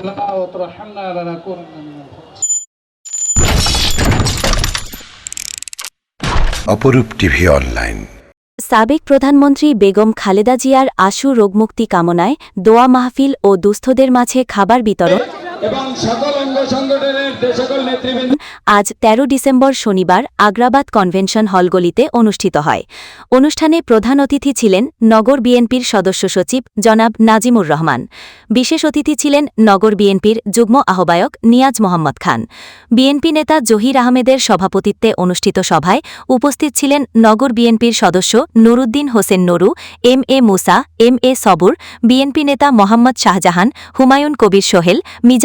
لنا وترحمنا لنكونن من الخاسرين অপরূপ TV online সাবেক প্রধানমন্ত্রী বেগম খালেদা জিয়ার আশু রোগমুক্তি কামনায় দোয়া মাহফিল ও দুস্থদের মাঝে খাবার বিতরণ আজ ১৩ ডিসেম্বর শনিবার আগ্রাবাদ কনভেনশন হলগলিতে অনুষ্ঠিত হয়। অনুষ্ঠানে প্রধান অতিথি ছিলেন নগর বিএনপির সদস্য সচিব জনাব নাজিমুর রহমান। বিশেষ অতিথি ছিলেন নগর বিএনপির যুগ্ম আহ্বায়ক নিয়াজ মোহাম্মদ খান। বিএনপি নেতা জহির আহমেদের সভাপতিত্বে অনুষ্ঠিত সভায় উপস্থিত ছিলেন নগর বিএনপির সদস্য Nuruddin Hossain Nuru, M A Musa, M A Sabur, BNP নেতা মোহাম্মদ শাহজাহান, হুমায়ুন কবির সোহেল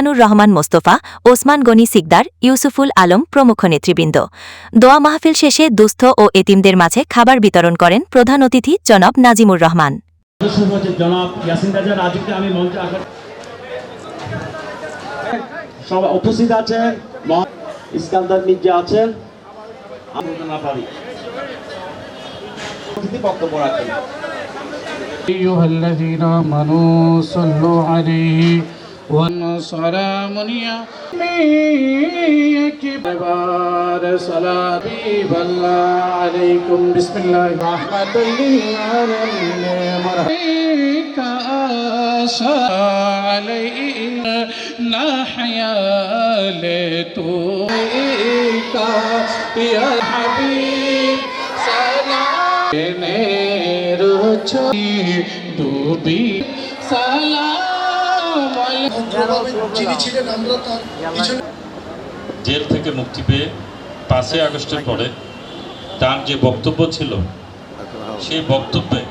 মিজানুর রহমান মোস্তফা ওসমান গনি সিকদার ইউসুফুল আলম প্রমুখ নেতৃবৃন্দ দোয়া মাহফিল শেষে দুস্থ ও এতিমদের মাঝে খাবার বিতরণ করেন প্রধান অতিথি জনাব নাজিমুর রহমান সদস্য সচিব জনাব ইয়াসিন রাজা রাজুকে আমি মঞ্চে আসার সব উপস্থিত আছেন মহ- ইস্কান্দার মির্জা আছেন আমি বলতে না পারি অতিথি বক্তব্য রাখেন أيها الذين آمنوا صلوا عليه ونصر منيا كبار صلاة بالله عليكم بسم الله رحمة عليك آسى علينا نحيا لتويك يا حبيب سلام نير دوبي سلام জেল থেকে মুক্তি পেয়ে পাঁচই আগস্টের পরে তার যে বক্তব্য ছিল, সেই বক্তব্যে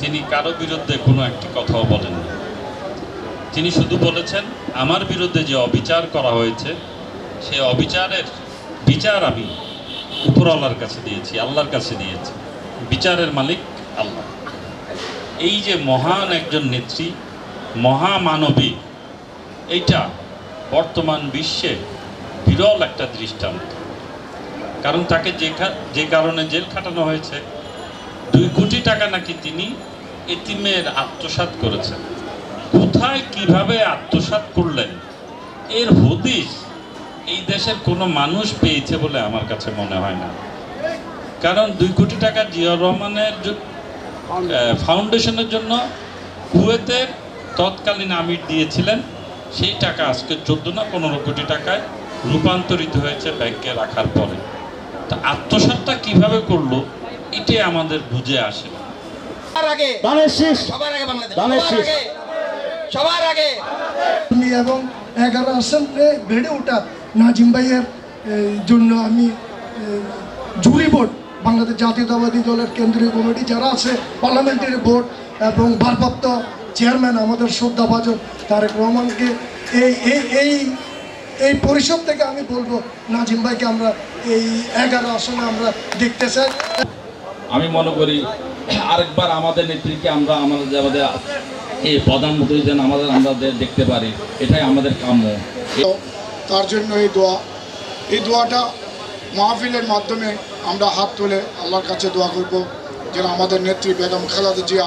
তিনি কারও বিরুদ্ধে কোনো একটি কথাও বলেননি তিনি শুধু বলেছেন, আমার বিরুদ্ধে যে অবিচার করা হয়েছে, সে অবিচারের বিচার আমি উপরওয়ালার কাছে দিয়েছি, আল্লাহর কাছে দিয়েছি। বিচারের মালিক আল্লাহ। এই যে মহান একজন নেত্রী মহামানবী। এইটা বর্তমান বিশ্বে বিরল একটা দৃষ্টান্ত। কারণ তাকে যে যে কারণে জেল খাটানো হয়েছে, দুই কোটি টাকা নাকি তিনি এতিমের আত্মসাৎ করেছেন। কোথায় কীভাবে আত্মসাৎ করলেন? এর হদিস এই দেশের কোনো মানুষ পেয়েছে বলে আমার কাছে মনে হয় না। কারণ দুই কোটি টাকা জিয়াউর রহমানের ফাউন্ডেশনের জন্য কুয়েতের তৎকালীন আমির দিয়েছিলেন সেই টাকা আজকে চোদ্দ না পনেরো কোটি টাকায় রূপান্তরিত হয়েছে ব্যাংকে রাখার পরে। তা আত্মসাতটা কীভাবে করল এটাই আমাদের বুঝে আসে না। সবার আগে বাংলাদেশ দানের সবার শীষ। আগে সবার আগে। এবং এগারো আসনে বেড়ে ওঠা নাজিম ভাইয়ের জন্য আমি জুরি বোর্ড বাংলাদেশ জাতীয়তাবাদী দলের কেন্দ্রীয় কমিটি যারা আছে পার্লামেন্টারি বোর্ড এবং ভারপ্রাপ্ত চেয়ারম্যান আমাদের শ্রদ্ধাভাজন তারেক রহমানকে। এই এই এই এই পরিষদ থেকে আমি বলব নাজিম ভাইকে আমরা এই এগারো আসনে আমরা দেখতে চাই। আমি মনে করি আরেকবার আমাদের নেত্রীকে আমরা আমাদের আমাদের এই প্রধানমন্ত্রী যেন আমাদের আমরা দেখতে পারি এটাই আমাদের কাম্য। তার জন্য এই দোয়া এই দোয়াটা মাহফিলের মাধ্যমে আমরা হাত তুলে আল্লাহর কাছে দোয়া করব যেন আমাদের নেত্রী বেগম খালেদা জিয়া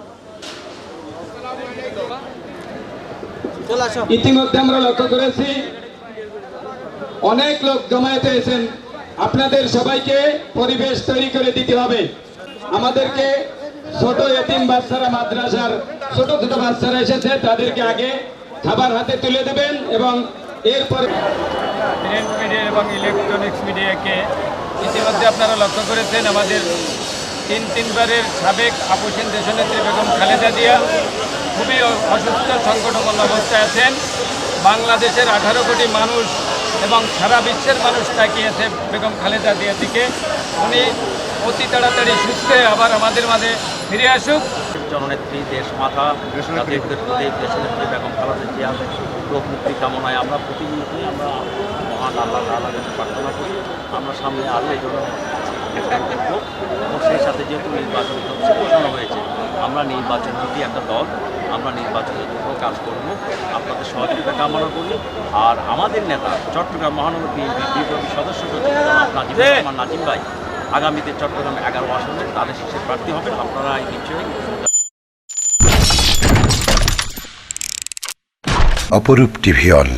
ইতিমধ্যে আমরা লক্ষ্য করেছি অনেক লোক জমায়েত হয়েছেন আপনাদের সবাইকে পরিবেশ তৈরি করে দিতে হবে। আমাদেরকে ছোট এতিম বাচ্চারা মাদ্রাসার ছোট ছোট বাচ্চারা এসেছে তাদেরকে আগে খাবার হাতে তুলে দেবেন এবং এরপরে প্রিন্ট মিডিয়া এবং ইলেকট্রনিক্স মিডিয়াকে ইতিমধ্যে আপনারা লক্ষ্য করেছেন আমাদের তিন তিনবারের সাবেক আপসীন দেশনেত্রী বেগম খালেদা জিয়া খুবই অসুস্থ সংকটমূল অবস্থায় আছেন। বাংলাদেশের আঠারো কোটি মানুষ এবং সারা বিশ্বের মানুষ তাকিয়েছে বেগম খালেদা জিয়া দিকে উনি অতি তাড়াতাড়ি সুস্থ আবার আমাদের মাঝে ফিরে আসুক। জননেত্রী, দেশ জাতির দেশনেত্রী বেগম খালেদা জিয়া, রোগ মুক্তি কামনায় আমরা প্রতিনিয়তই আমরা মহান আল্লাহ কাছে প্রার্থনা করি, আমরা সামনে আরও এই এবং সেই সাথে যেহেতু নির্বাচন হচ্ছে ঘোষণা হয়েছে আমরা নির্বাচন নীতি একটা দল আমরা নির্বাচনের জন্য কাজ করব আপনাদের সহযোগিতা কামনা করি। আর আমাদের নেতা চট্টগ্রাম মহানগর বিএনপির বিপ্লবী সদস্য সচিব নাজিম রহমান নাজিম ভাই আগামীতে চট্টগ্রাম এগারো আসনে তাদের শীর্ষে প্রার্থী হবেন আপনারা এই নিশ্চয়ই। অপরূপ টিভি অনলাইন